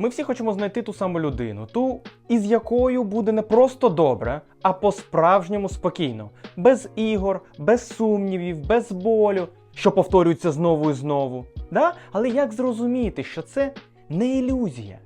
Ми всі хочемо знайти ту саму людину, ту, із якою буде не просто добре, а по-справжньому спокійно, без ігор, без сумнівів, без болю, що повторюється знову і знову. Да? Але як зрозуміти, що це не ілюзія?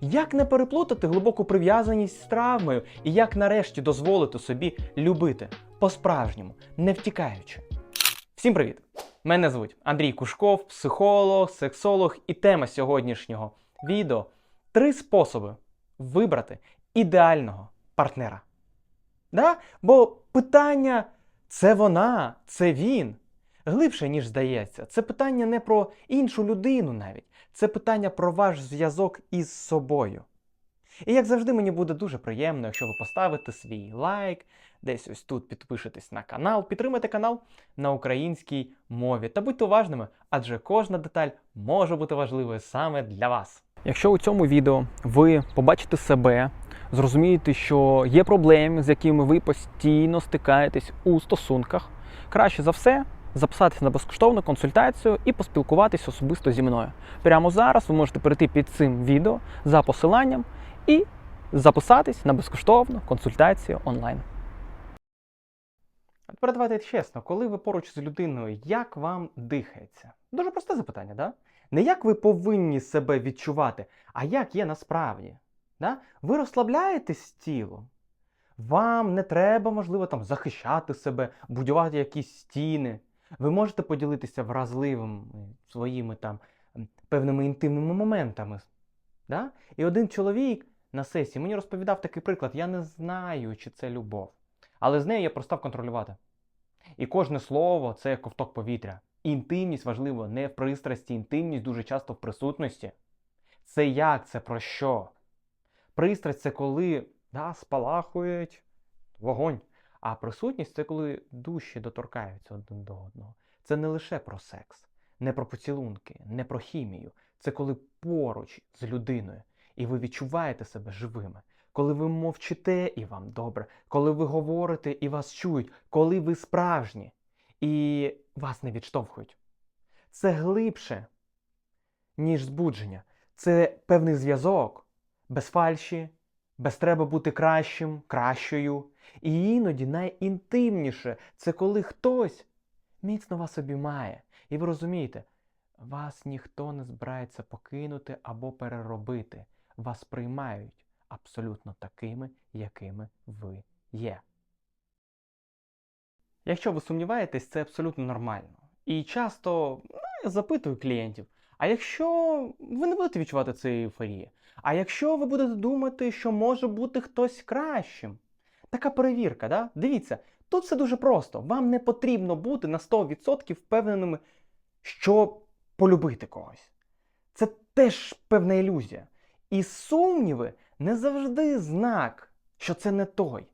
Як не переплутати глибоку прив'язаність з травмою і як нарешті дозволити собі любити по-справжньому, не втікаючи? Всім привіт! Мене звуть Андрій Кушков, психолог, сексолог, і тема сьогоднішнього відео три способи вибрати ідеального партнера. Да? Бо питання це вона, це він. Глибше, ніж здається. Це питання не про іншу людину навіть. Це питання про ваш зв'язок із собою. І як завжди, мені буде дуже приємно, якщо ви поставите свій лайк, десь ось тут підпишетесь на канал, підтримайте канал на українській мові та будьте уважними, адже кожна деталь може бути важливою саме для вас. Якщо у цьому відео ви побачите себе, зрозумієте, що є проблеми, з якими ви постійно стикаєтесь у стосунках, краще за все записатися на безкоштовну консультацію і поспілкуватись особисто зі мною. Прямо зараз ви можете перейти під цим відео за посиланням і записатись на безкоштовну консультацію онлайн. А тепер давайте чесно, коли ви поруч з людиною, як вам дихається? Дуже просте запитання, да? Не як ви повинні себе відчувати, а як є насправді. Да? Ви розслабляєтесь тілом. Вам не треба, можливо, там захищати себе, будувати якісь стіни. Ви можете поділитися вразливими своїми там певними інтимними моментами. Да? І один чоловік на сесії мені розповідав такий приклад: я не знаю, чи це любов. Але з нею я простав контролювати. І кожне слово це ковток повітря. Інтимність важливо не в пристрасті, інтимність дуже часто в присутності. Це як, це про що? Пристрасть це коли да, спалахують вогонь. А присутність це коли душі доторкаються один до одного. Це не лише про секс, не про поцілунки, не про хімію. Це коли поруч з людиною, і ви відчуваєте себе живими. Коли ви мовчите і вам добре, коли ви говорите і вас чують, коли ви справжні і вас не відштовхують. Це глибше, ніж збудження. Це певний зв'язок, без фальші, без треба бути кращим, кращою. І іноді найінтимніше це коли хтось міцно вас обіймає. І ви розумієте, вас ніхто не збирається покинути або переробити. Вас приймають абсолютно такими, якими ви є. Якщо ви сумніваєтесь, це абсолютно нормально. І часто ну, я запитую клієнтів: а якщо ви не будете відчувати цієї ейфорії, а якщо ви будете думати, що може бути хтось кращим, така перевірка, да? дивіться, тут все дуже просто. Вам не потрібно бути на 100% впевненими, що полюбити когось. Це теж певна ілюзія. І сумніви не завжди знак, що це не той.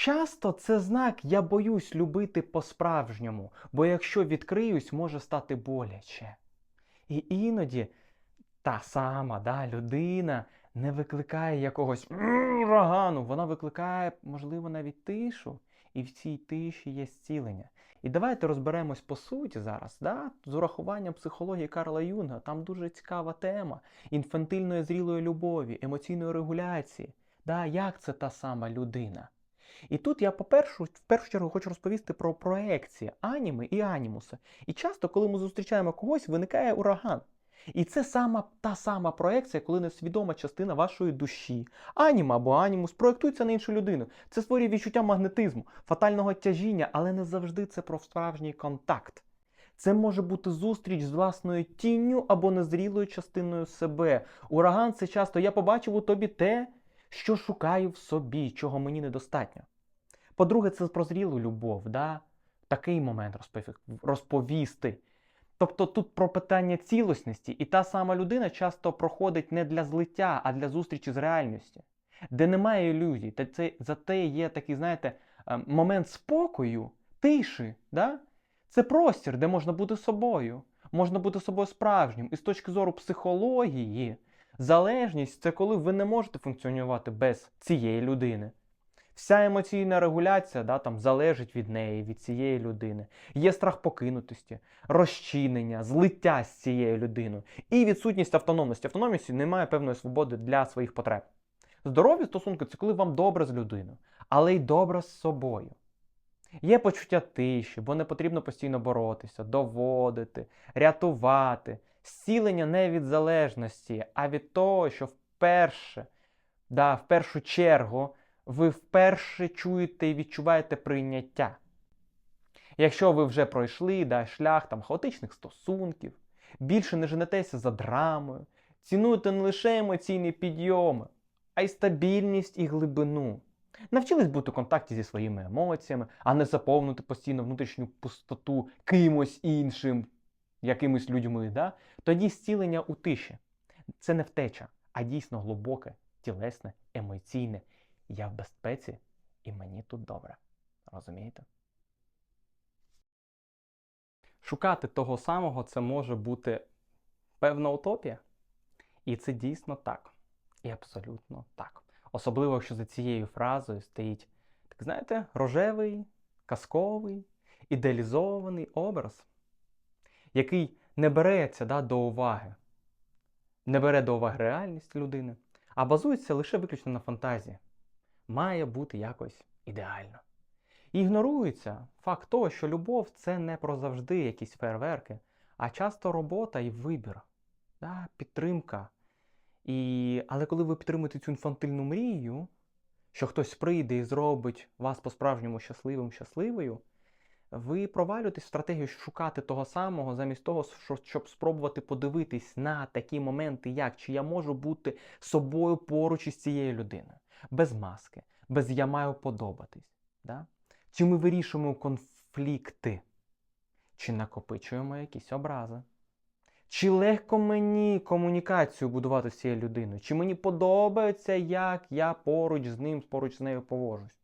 Часто це знак я боюсь любити по-справжньому, бо якщо відкриюсь, може стати боляче. І іноді та сама да, людина не викликає якогось урагану, вона викликає, можливо, навіть тишу, і в цій тиші є зцілення. І давайте розберемось по суті зараз, да? з урахуванням психології Карла Юнга. Там дуже цікава тема інфантильної зрілої любові, емоційної регуляції. Да? Як це та сама людина? І тут я, по-перше, в першу чергу хочу розповісти про проекції аніми і анімуса. І часто, коли ми зустрічаємо когось, виникає ураган. І це сама та сама проекція, коли несвідома частина вашої душі, аніма або анімус, проєктується на іншу людину. Це створює відчуття магнетизму, фатального тяжіння, але не завжди це про справжній контакт. Це може бути зустріч з власною тінню або незрілою частиною себе. Ураган це часто я побачив у тобі те, що шукаю в собі, чого мені недостатньо. По-друге, це про зрілу любов, да? такий момент розповісти. Тобто тут про питання цілісності, і та сама людина часто проходить не для злиття, а для зустрічі з реальністю, де немає ілюзій. Та це зате є такий, знаєте, е, момент спокою, тиші. Да? Це простір, де можна бути собою, можна бути собою справжнім. І з точки зору психології, залежність це коли ви не можете функціонувати без цієї людини. Вся емоційна регуляція да, там, залежить від неї, від цієї людини. Є страх покинутості, розчинення, злиття з цією людиною і відсутність автономності. Автономності немає певної свободи для своїх потреб. Здорові стосунки це коли вам добре з людиною, але й добре з собою. Є почуття тиші, бо не потрібно постійно боротися, доводити, рятувати. Зцілення не від залежності, а від того, що вперше, да, в першу чергу, ви вперше чуєте і відчуваєте прийняття. Якщо ви вже пройшли да, шлях там, хаотичних стосунків, більше не женетеся за драмою, цінуєте не лише емоційні підйоми, а й стабільність і глибину. Навчились бути в контакті зі своїми емоціями, а не заповнити постійно внутрішню пустоту кимось іншим, якимись людьми. Да? Тоді зцілення у тиші. Це не втеча, а дійсно глибоке, тілесне, емоційне. Я в безпеці і мені тут добре. Розумієте? Шукати того самого це може бути певна утопія. І це дійсно так. І абсолютно так. Особливо, якщо за цією фразою стоїть, так знаєте, рожевий, казковий, ідеалізований образ, який не береться да, до уваги, не бере до уваги реальність людини, а базується лише виключно на фантазії. Має бути якось ідеально. Ігнорується факт того, що любов це не про завжди якісь фейерверки, а часто робота і вибір, да, підтримка. І... Але коли ви підтримуєте цю інфантильну мрію, що хтось прийде і зробить вас по-справжньому щасливим, щасливою, ви провалюєтесь в стратегію шукати того самого, замість того, щоб спробувати подивитись на такі моменти, як чи я можу бути собою поруч із цією людиною, без маски, без я маю подобатись. Да? Чи ми вирішуємо конфлікти, чи накопичуємо якісь образи? Чи легко мені комунікацію будувати з цією людиною? Чи мені подобається, як я поруч з ним, поруч з нею поводжусь?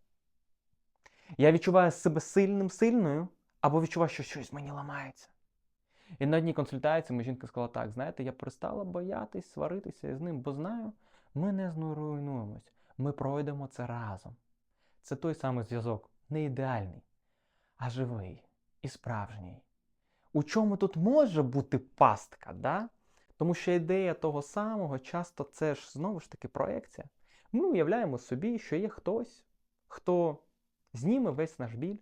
Я відчуваю себе сильним, сильною, або відчуваю, що щось мені ламається. І на одній консультації моя жінка сказала так: знаєте, я перестала боятись сваритися з ним, бо знаю, ми не зруйнуємось, ми пройдемо це разом. Це той самий зв'язок, не ідеальний, а живий і справжній. У чому тут може бути пастка, да? Тому що ідея того самого часто це ж знову ж таки проекція. Ми уявляємо собі, що є хтось, хто зніме весь наш біль,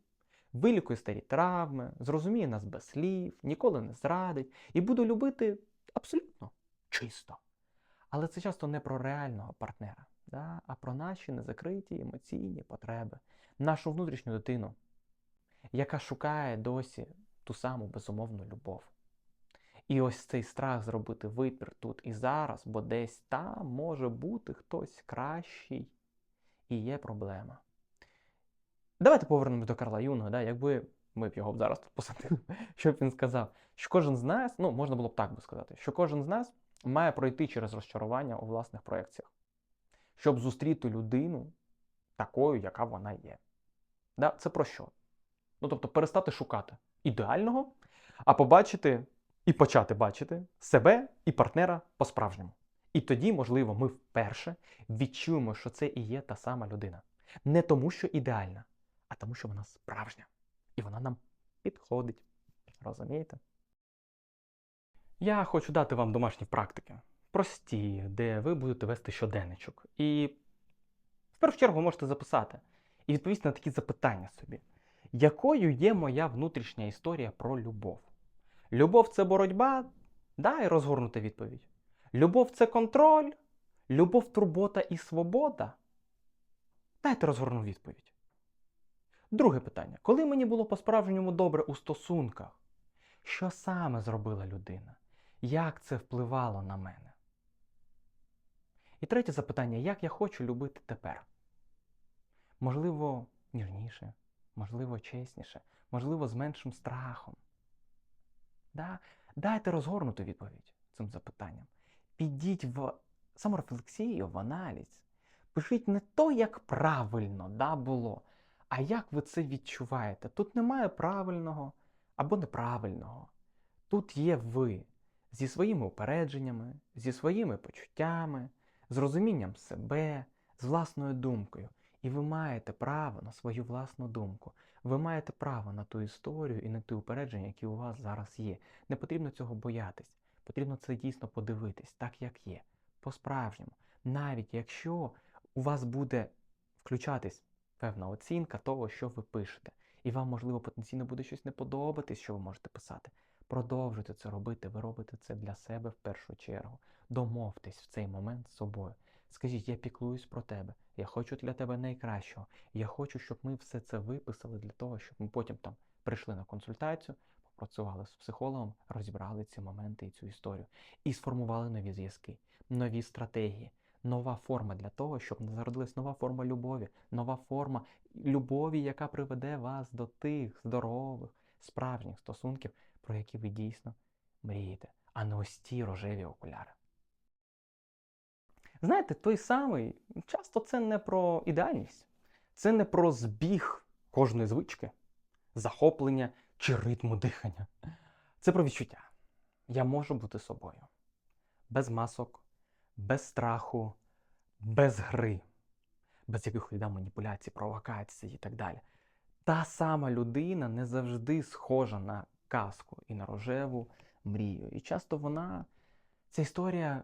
вилікує старі травми, зрозуміє нас без слів, ніколи не зрадить і буде любити абсолютно чисто. Але це часто не про реального партнера, да? а про наші незакриті емоційні потреби, нашу внутрішню дитину, яка шукає досі ту саму безумовну любов. І ось цей страх зробити вибір тут і зараз, бо десь там може бути хтось кращий, і є проблема. Давайте повернемось до Карла Юнга, да? якби ми б його зараз тут посадили, що б він сказав, що кожен з нас, ну можна було б так би сказати, що кожен з нас має пройти через розчарування у власних проєкціях, щоб зустріти людину такою, яка вона є. Да? Це про що? Ну, тобто перестати шукати ідеального, а побачити і почати бачити себе і партнера по-справжньому. І тоді, можливо, ми вперше відчуємо, що це і є та сама людина. Не тому, що ідеальна, а тому, що вона справжня. І вона нам підходить. Розумієте? Я хочу дати вам домашні практики. Прості, де ви будете вести щоденничок. І в першу чергу можете записати і відповісти на такі запитання собі. Якою є моя внутрішня історія про любов? Любов це боротьба? Дай розгорнути відповідь. Любов це контроль, любов, турбота і свобода. Дайте розгорну відповідь. Друге питання. Коли мені було по-справжньому добре у стосунках? Що саме зробила людина? Як це впливало на мене? І третє запитання: як я хочу любити тепер? Можливо, ніжніше, можливо, чесніше, можливо, з меншим страхом. Да? Дайте розгорнуту відповідь цим запитанням. Підіть в саморефлексію, в аналіз. Пишіть не то, як правильно да, було, а як ви це відчуваєте. Тут немає правильного або неправильного. Тут є ви зі своїми упередженнями, зі своїми почуттями, з розумінням себе, з власною думкою. І ви маєте право на свою власну думку. Ви маєте право на ту історію і на ті упередження, які у вас зараз є. Не потрібно цього боятись. Потрібно це дійсно подивитись, так як є, по-справжньому. Навіть якщо у вас буде включатись певна оцінка того, що ви пишете, і вам, можливо, потенційно буде щось не подобатись, що ви можете писати. Продовжуйте це робити, ви робите це для себе в першу чергу. Домовтесь в цей момент з собою. Скажіть, я піклуюсь про тебе, я хочу для тебе найкращого. Я хочу, щоб ми все це виписали для того, щоб ми потім там прийшли на консультацію, попрацювали з психологом, розібрали ці моменти і цю історію. І сформували нові зв'язки, нові стратегії, нова форма для того, щоб зародилась нова форма любові, нова форма любові, яка приведе вас до тих здорових, справжніх стосунків, про які ви дійсно мрієте, а не ось ті рожеві окуляри. Знаєте, той самий, часто це не про ідеальність, це не про збіг кожної звички, захоплення чи ритму дихання. Це про відчуття. Я можу бути собою. Без масок, без страху, без гри, без якихось да, маніпуляцій, провокацій і так далі. Та сама людина не завжди схожа на казку і на рожеву мрію. І часто вона, ця історія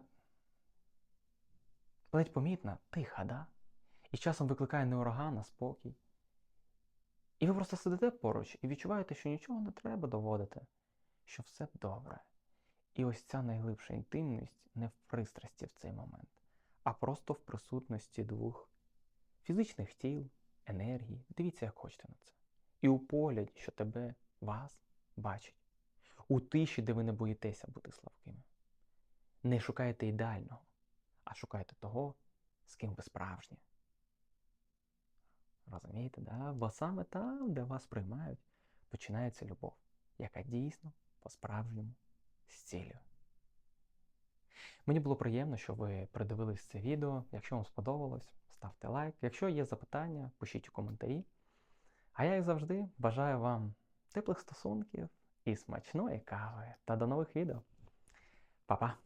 ледь помітна, тиха, да? І часом викликає не ураган, а спокій. І ви просто сидите поруч і відчуваєте, що нічого не треба доводити, що все добре. І ось ця найглибша інтимність не в пристрасті в цей момент, а просто в присутності двох фізичних тіл, енергії. Дивіться, як хочете на це. І у погляді, що тебе, вас бачить. У тиші, де ви не боїтеся бути слабкими. Не шукаєте ідеального, а шукаєте того, з ким ви справжні. Розумієте, да? бо саме там, де вас приймають, починається любов, яка дійсно по-справжньому зцілює. Мені було приємно, що ви придивились це відео. Якщо вам сподобалось, ставте лайк. Якщо є запитання, пишіть у коментарі. А я, як завжди, бажаю вам теплих стосунків і смачної кави. Та до нових відео. Па-па!